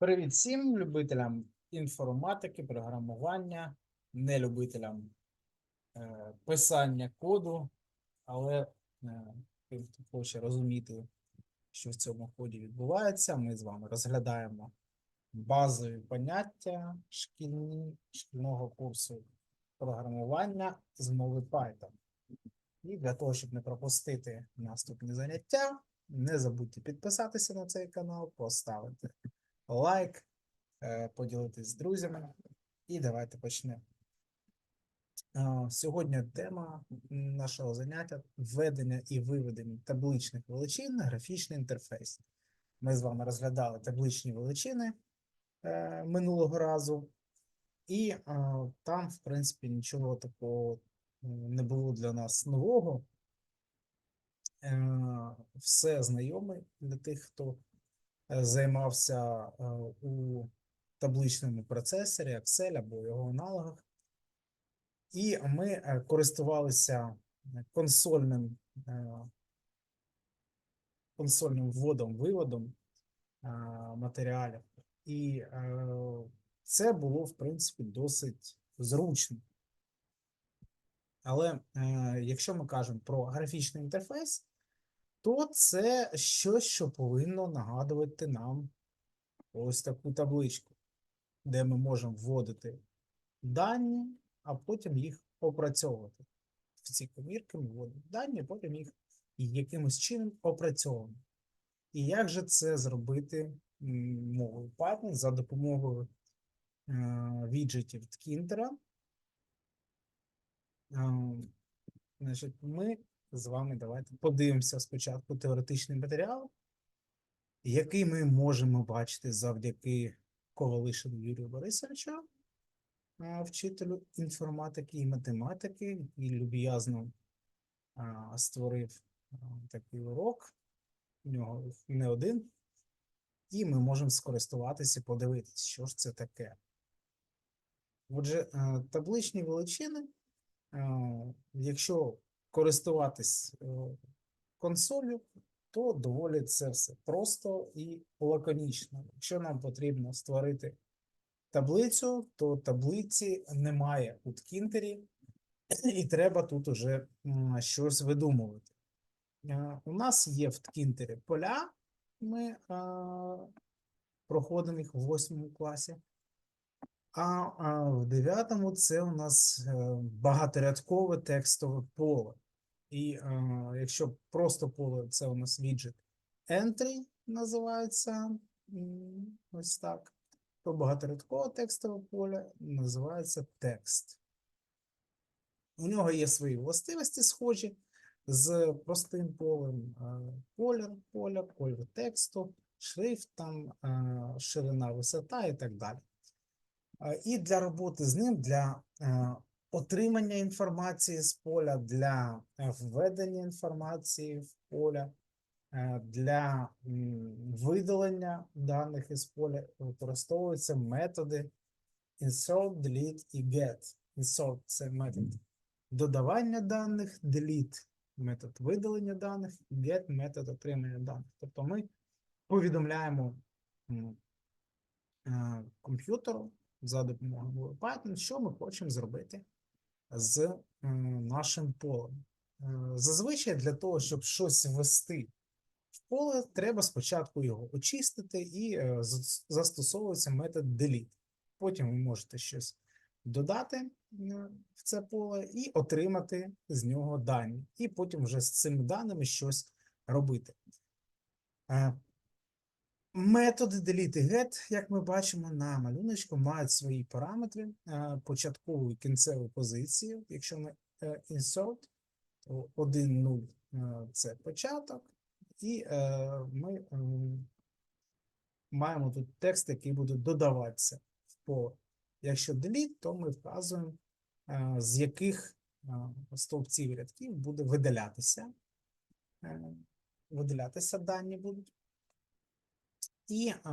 Привіт всім любителям інформатики, програмування, нелюбителям е, писання коду, але е, хто хоче розуміти, що в цьому коді відбувається, ми з вами розглядаємо базові поняття шкільні, шкільного курсу програмування з мови Python. І для того, щоб не пропустити наступні заняття, не забудьте підписатися на цей канал, поставити лайк, е, поділитись з друзями. І давайте почнемо. Сьогодні тема нашого заняття введення і виведення табличних величин на графічний інтерфейс. Ми з вами розглядали табличні величини е, минулого разу, і там, в принципі, нічого такого не було для нас нового. Е, Все знайоме для тих, хто е, займався е, у табличному процесорі Excel або його аналогах. І ми е, користувалися консольним, е, консольним вводом-виводом е, матеріалів. І це було, в принципі, досить зручно. Але якщо ми кажемо про графічний інтерфейс, то це щось, що повинно нагадувати нам ось таку табличку, де ми можемо вводити дані, а потім їх опрацьовувати. В ці комірки ми вводимо дані, а потім їх якимось чином опрацьовуємо. І як же це зробити мовою Python за допомогою е, віджитів Ткінтера? Ем, Значить, ми з вами давайте подивимося спочатку теоретичний матеріал, який ми можемо бачити завдяки Ковалишину Юрію Борисовичу, вчителю інформатики і математики, який люб'язно створив такий урок. У нього не один. І ми можемо скористуватися і подивитися, що ж це таке. Отже, табличні величини, якщо користуватись е, консолью, то доволі це все просто і лаконічно. Якщо нам потрібно створити таблицю, то таблиці немає у ткінтері, і треба тут уже щось видумувати. Е, У нас є в ткінтері поля, ми е, проходимо їх в восьмому класі. А, в дев'ятому це у нас е, багаторядкове текстове поле. І е, якщо просто поле це у нас віджит entry називається ось так, то багаторядкове текстове поле називається текст. У нього є свої властивості схожі з простим полем е, колір поля, колір тексту, шрифт, там, ширина, висота і так далі. Е, І для роботи з ним, для е, отримання інформації з поля, для е, введення інформації в поля, для видалення даних із поля використовуються методи insert, delete і get. Insert – це метод додавання даних, delete – метод видалення даних, і get – метод отримання даних. Тобто ми повідомляємо комп'ютеру за допомогою Python, що ми хочемо зробити з нашим полем. Е, Зазвичай для того, щоб щось ввести в поле, треба спочатку його очистити і е, застосовується метод delete. Потім ви можете щось додати е, в це поле і отримати з нього дані. І потім вже з цими даними щось робити. Методи delete get, як ми бачимо на малюночку, мають свої параметри, е, початкову і кінцеву позицію. Якщо ми е, insert, то 1, 0 е, це початок, і ми маємо тут текст, який буде додаватися поле. Якщо delete, то ми вказуємо, з яких стовпців рядків буде видалятися. Видалятися дані будуть. І е,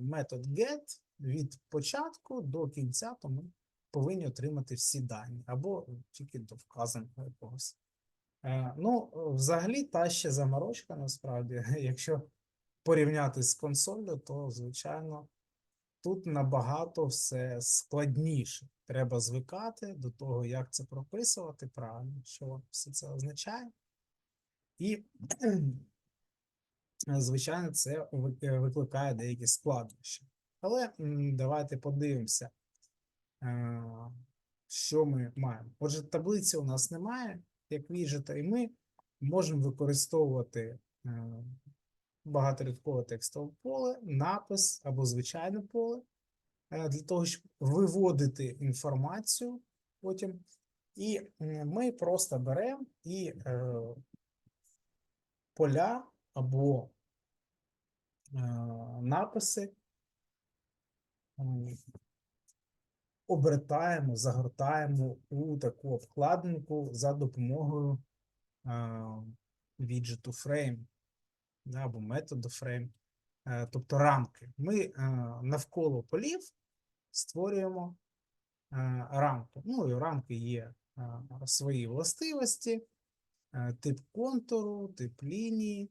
метод get від початку до кінця, то ми повинні отримати всі дані або тільки до вказаного якогось. Е, ну, взагалі, та ще заморочка, насправді, якщо порівняти з консолью, то, звичайно, тут набагато все складніше. Треба звикати до того, як це прописувати правильно, що все це означає. І, звичайно, це е, викликає деякі складнощі. Але давайте подивимося, е, що ми маємо. Отже, таблиці у нас немає, як віджита, і ми можемо використовувати е, багаторядкове текстове поле, напис або звичайне поле е, для того, щоб виводити інформацію потім. І ми просто беремо і е, поля або е, написи обертаємо, загортаємо у таку вкладинку за допомогою е, віджиту frame або методу е, тобто рамки. Ми е, навколо полів створюємо е, рамку. Ну і у рамки є е, свої властивості, е, тип контуру, тип лінії.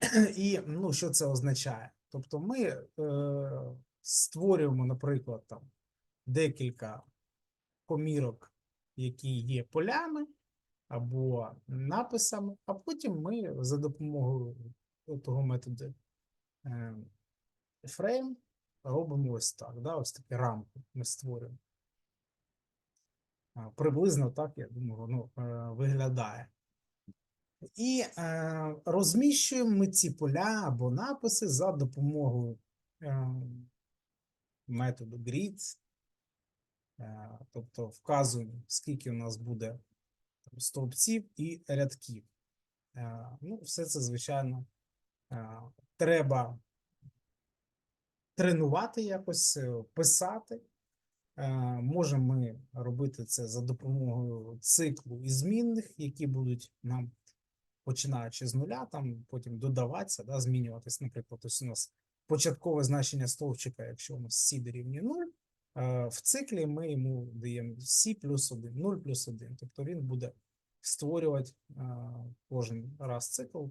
І ну, що це означає? Тобто ми е, створюємо, наприклад, там декілька комірок, які є полями або написами, а потім ми за допомогою того методу е, frame робимо ось так. Да? Ось такі рамки ми створюємо. Приблизно так, я думаю, воно е, виглядає. І е, розміщуємо ми ці поля або написи за допомогою е, методу grid. Е, тобто вказуємо, скільки у нас буде стовпців і рядків. Е, ну, все це, звичайно, е, треба тренувати якось, е, писати. Е, Можемо ми робити це за допомогою циклу і змінних, які будуть нам, починаючи з нуля, там потім додаватися, да, змінюватись. Наприклад, ось у нас початкове значення стовпчика, якщо у нас сі дорівнює 0, е, в циклі ми йому даємо сі плюс 1, 0 плюс 1. Тобто він буде створювати е, кожен раз цикл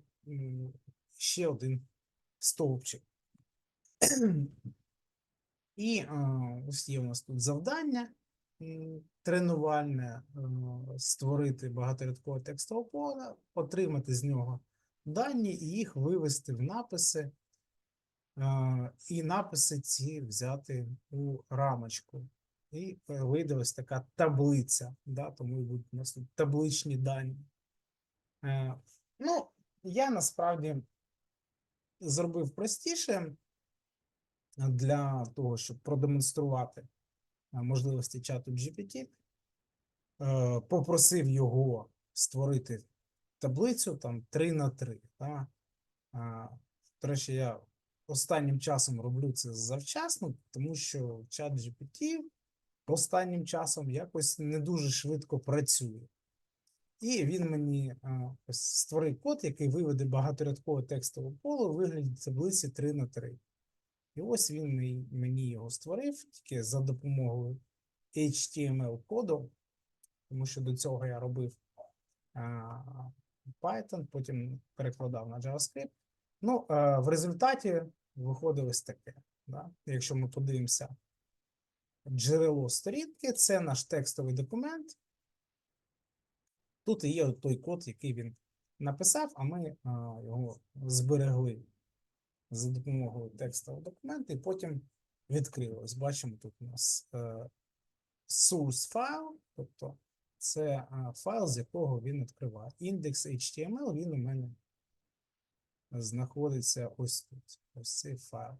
ще один стовпчик. І е, ось є у нас тут завдання тренувальне, е, створити багаторядкове текстове поле, отримати з нього дані і їх вивести в написи, е, і написи ці взяти у рамочку. І вийде ось така таблиця, да, тому і будуть у нас тут табличні дані. Е, Ну, я насправді зробив простіше для того, щоб продемонструвати можливості чату GPT, е, попросив його створити таблицю там 3 на 3. Да? До речі, я останнім часом роблю це завчасно, тому що чат GPT останнім часом якось не дуже швидко працює. І він мені ось створив код, який виведе багаторядкове текстове поле у вигляді таблиці 3 на 3. І ось він мені- його створив тільки за допомогою HTML-коду, тому що до цього я робив Python, потім перекладав на JavaScript. Ну, в результаті виходить ось таке. Да? Якщо ми подивимося джерело сторінки, це наш текстовий документ. Тут є той код, який він написав, а ми його зберегли за допомогою текстового документа, і потім відкрили. Ось бачимо, тут у нас е, source файл, тобто це е, файл, з якого він відкриває. Індекс HTML, він у мене знаходиться ось тут. Ось цей файл.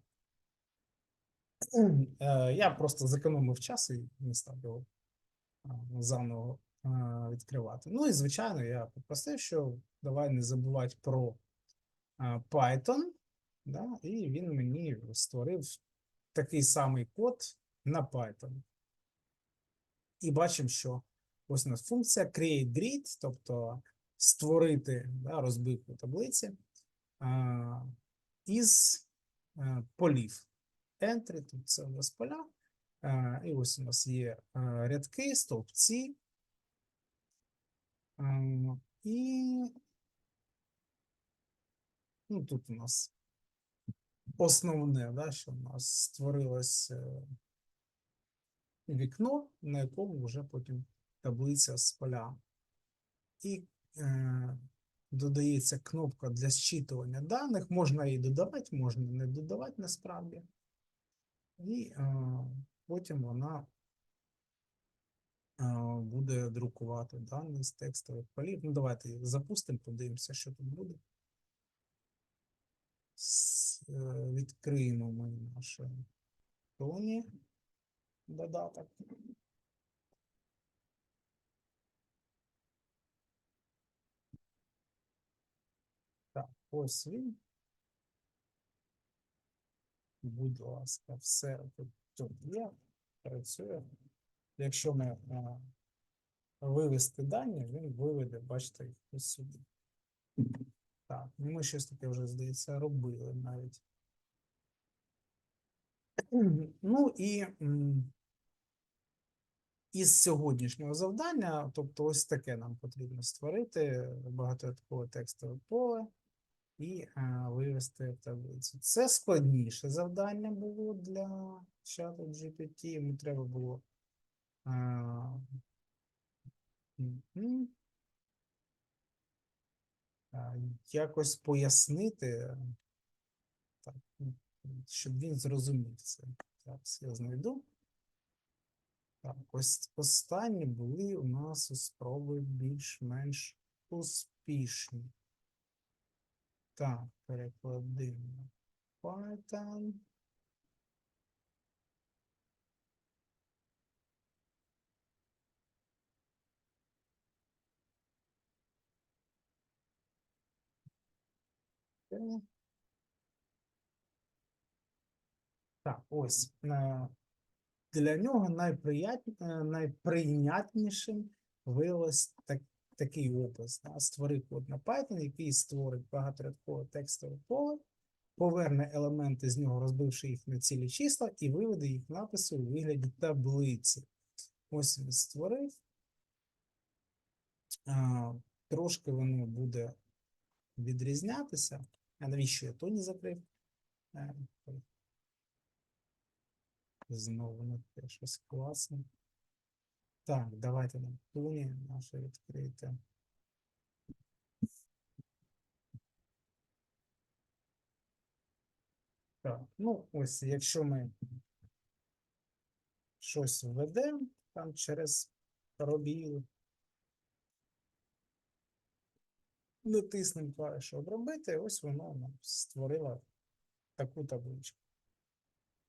Е, Я просто зекономив час і не став його заново відкривати. Ну і звичайно, я попросив, що давай не забувати про Python. Да? І він мені створив такий самий код на Python. І бачимо, що ось у нас функція create grid, тобто створити да, розбивку таблиці а, із а, полів. Entry, тут це у нас поля. А, і ось у нас є а, рядки, стовпці. А, і ну, тут у нас основне, да, що в нас створилось е, вікно, на якому вже потім таблиця з полями. І е, додається кнопка для зчитування даних. Можна її додавати, можна не додавати насправді. І е, потім вона е, буде друкувати дані з текстових полів. Ну, давайте запустимо, подивимося, що тут буде. Е, Відкриємо ми наше Тоні додаток. Так, ось він. Будь ласка, все тут, є, працює. Якщо ми а, вивести дані, він виведе, бачите, їх сюди. Так, ну ми щось таке вже, здається, робили навіть. Ну і із сьогоднішнього завдання, тобто ось таке нам потрібно створити багаторядкове текстове поле і е, вивести таблицю. Це складніше завдання було для чату GPT. Йому треба було е, якось пояснити, так, щоб він зрозумів це. Зараз я знайду. Так, ось останні були у нас спроби більш-менш успішні. Так, перекладимо Python. Так, ось. е, Для нього е, найприйнятнішим виявилось так, такий опис. Да? Створи код на Python, який створить багаторядкове текстове поле, поверне елементи з нього, розбивши їх на цілі числа, і виведе їх написи у вигляді таблиці. Ось він створив. А, трошки воно буде відрізнятися. А навіщо я то не закрив? Знову не те щось класне. Так, давайте на туні наше відкрите. Так, ну ось, якщо ми щось введемо там через пробіл, натиснемо клавішу обробити, ось воно нам створило таку табличку.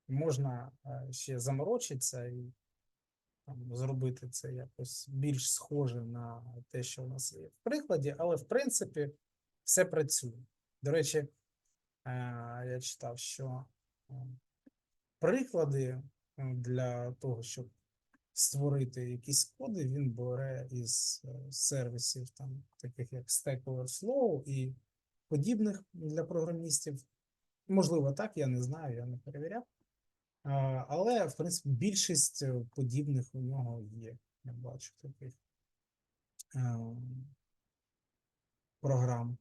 Можна е, ще заморочитися і там, зробити це якось більш схоже на те, що у нас є в прикладі, але в принципі все працює. До речі, е, я читав, що е, приклади для того, щоб створити якісь коди, він бере із е, сервісів, там, таких як Stack Overflow і подібних для програмістів. Можливо, так, я не знаю, я не перевіряв. Але, в принципі, більшість е, подібних у нього є. Я бачу таких е, програм.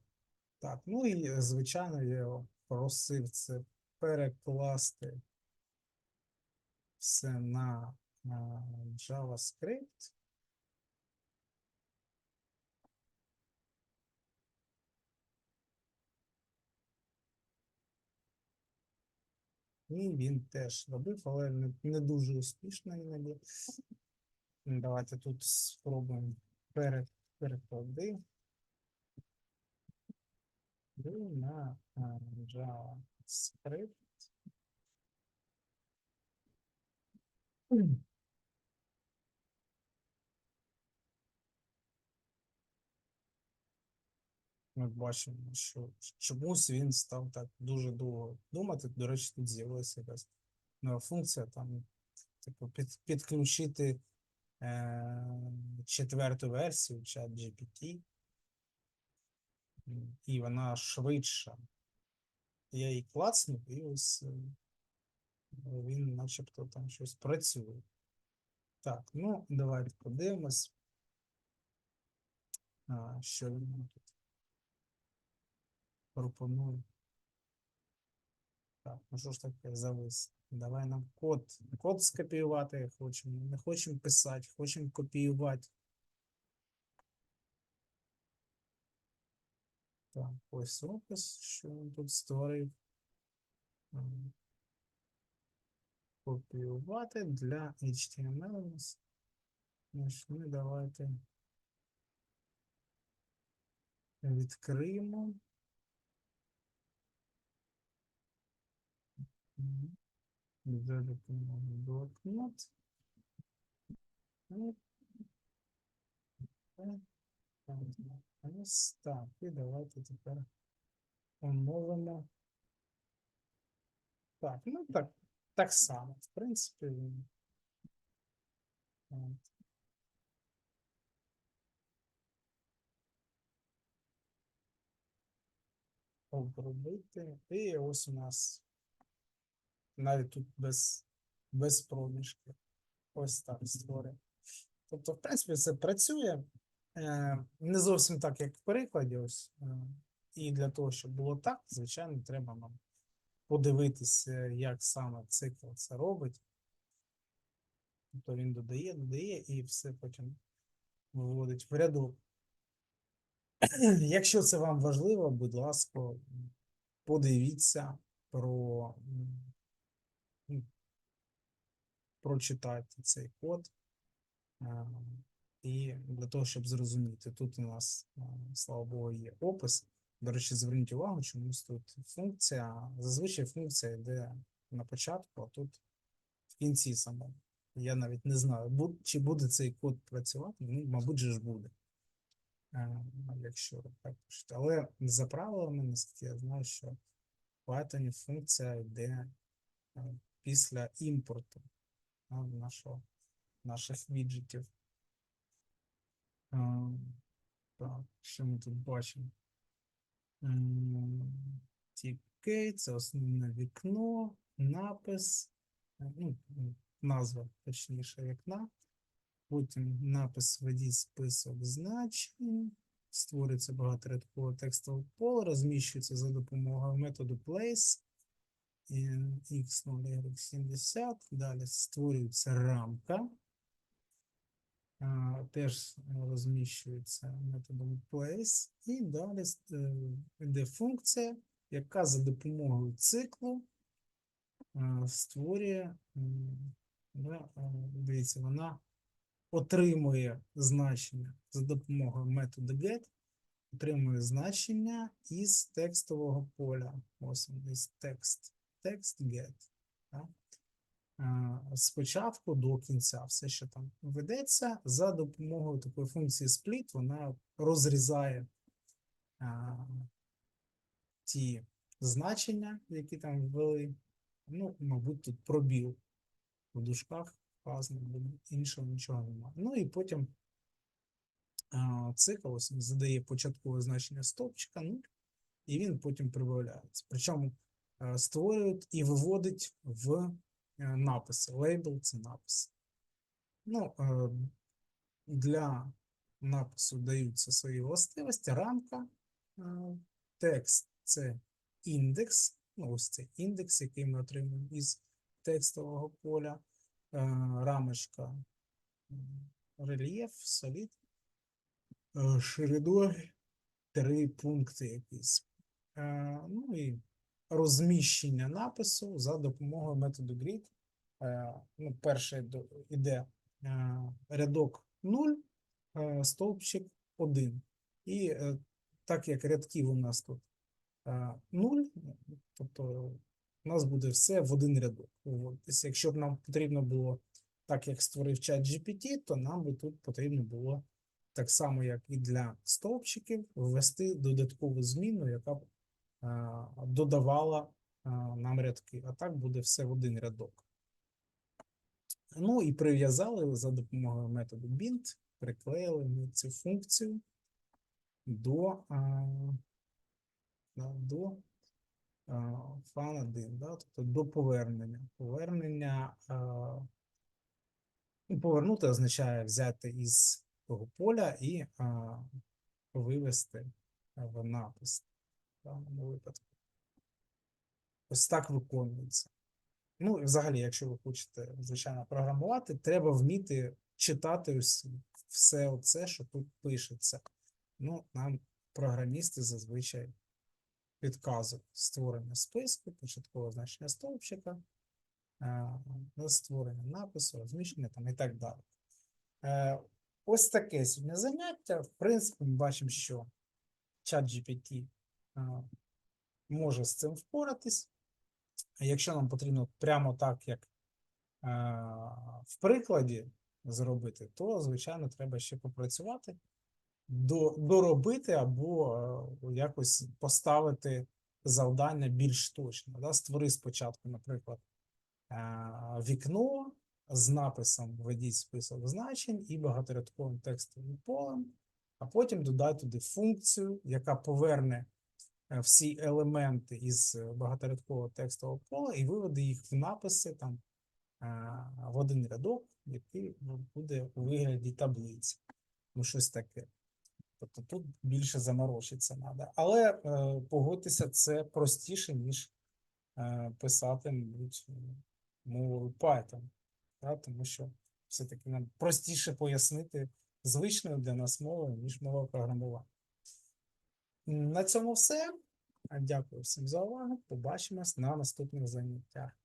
Так, ну і звичайно, я просив це перекласти все на JavaScript. І він теж робив, але не, не дуже успішно іноді. Давайте тут спробуємо пере, переклади. На JavaScript. Ми бачимо, що чомусь він став так дуже довго думати. До речі, тут з'явилася якась нова функція, там, типу, під, підключити е, четверту версію чат GPT, і вона швидша. Я її клацнув, і ось е, він начебто там щось працює. Так, ну давайте подивимось, а, що він тут пропоную. Так. Ну що ж таке завис? Давай нам код. Код скопіювати хочемо. Не хочемо писати, хочемо копіювати. Так, ось опис, що він тут створив. Копіювати для HTML у нас. Ми давайте відкриємо. Допомогою блокнот. Ну, так, Ось так. І давайте тепер оновимо. Так, ну так, так само, в принципі. от. Обробити. І ось у нас навіть тут без, без проміжки. Ось так створює. Тобто, в принципі, це працює. Е, не зовсім так, як в перекладі. Ось. Е, і для того, щоб було так, звичайно, треба нам подивитися, як саме цикл це робить. Тобто він додає, додає і все потім виводить в рядок. Якщо це вам важливо, будь ласка, подивіться про прочитайте цей код. е, І для того, щоб зрозуміти, тут у нас, е, слава Богу, є опис. До речі, зверніть увагу, чомусь тут функція. Зазвичай функція йде на початку, а тут в кінці самому. Я навіть не знаю, чи буде цей код працювати. Ну, мабуть, ж буде. Е, Якщо так пишете. Але за правилами, наскільки я знаю, що в Python функція йде після імпорту нашого, наших віджитів. Так, що ми тут бачимо? TK, це основне вікно, напис, е, ну, назва, точніше, вікна. Потім напис введіть список значень. Створюється багаторядкове текстове поле, розміщується за допомогою методу place і x0, y70. Далі створюється рамка. Теж розміщується методом place. І далі е, йде функція, яка за допомогою циклу створює, дивіться, вона отримує значення за допомогою методу get, отримує значення із текстового поля. Ось із текст. Текст get. так. Е, Спочатку до кінця все, що там ведеться, за допомогою такої функції split, вона розрізає е, ті значення, які там ввели. Ну, мабуть, тут пробіл в дужках бо іншого нічого немає. Ну і потім а, цикл ось задає початкове значення стовпчика, ну, і він потім прибавляється. Причому а, створюють і виводить в е, написи. Лейбл це напис. Ну, е, для напису даються свої властивості, рамка, текст це індекс. Ну, ось це індекс, який ми отримуємо із текстового поля, е, рамочка, рельєф, солід, е, шириною, три пункти якісь. Е, Ну і розміщення напису за допомогою методу grid. Е, Ну, перше до- іде е, рядок 0, е, стовпчик 1. І так як рядків у нас тут е, 0, тобто у нас буде все в один рядок. виводитися. Якщо б нам потрібно було так, як створив чат GPT, то нам би тут потрібно було так само, як і для стовпчиків, ввести додаткову зміну, яка додавала е, нам рядки. А так буде все в один рядок. Ну і прив'язали за допомогою методу bind, приклеїли ми цю функцію до, до фан 1, да, тобто до повернення. Повернення ну, повернути означає взяти із того поля і вивести в напис в даному випадку. Ось так виконується. Ну, і взагалі, якщо ви хочете, звичайно, програмувати, треба вміти читати ось все оце, що тут пишеться. Ну, нам програмісти зазвичай підказують створення списку, початкове значення стовпчика, е, створення напису, розміщення там і так далі. Е, Ось таке сьогодні заняття. В принципі, ми бачимо, що чат GPT може з цим впоратись. Якщо нам потрібно прямо так, як е, в прикладі зробити, то, звичайно, треба ще попрацювати, доробити або е, якось поставити завдання більш точно. Створи спочатку, наприклад, е, вікно з написом введіть список значень і багаторядковим текстовим полем, а потім додай туди функцію, яка поверне е, всі елементи із е, багаторядкового текстового поля і виведе їх в написи там е, в один рядок, який буде у вигляді таблиці. Ну, щось таке. Тобто тут більше заморочитися треба. Але е, погодьтеся, це простіше, ніж е, писати, мабуть, мовою Python. Да? Тому що все-таки нам простіше пояснити звичною для нас мовою, ніж мова програмування. На цьому все. Дякую всім за увагу. Побачимось на наступних заняттях.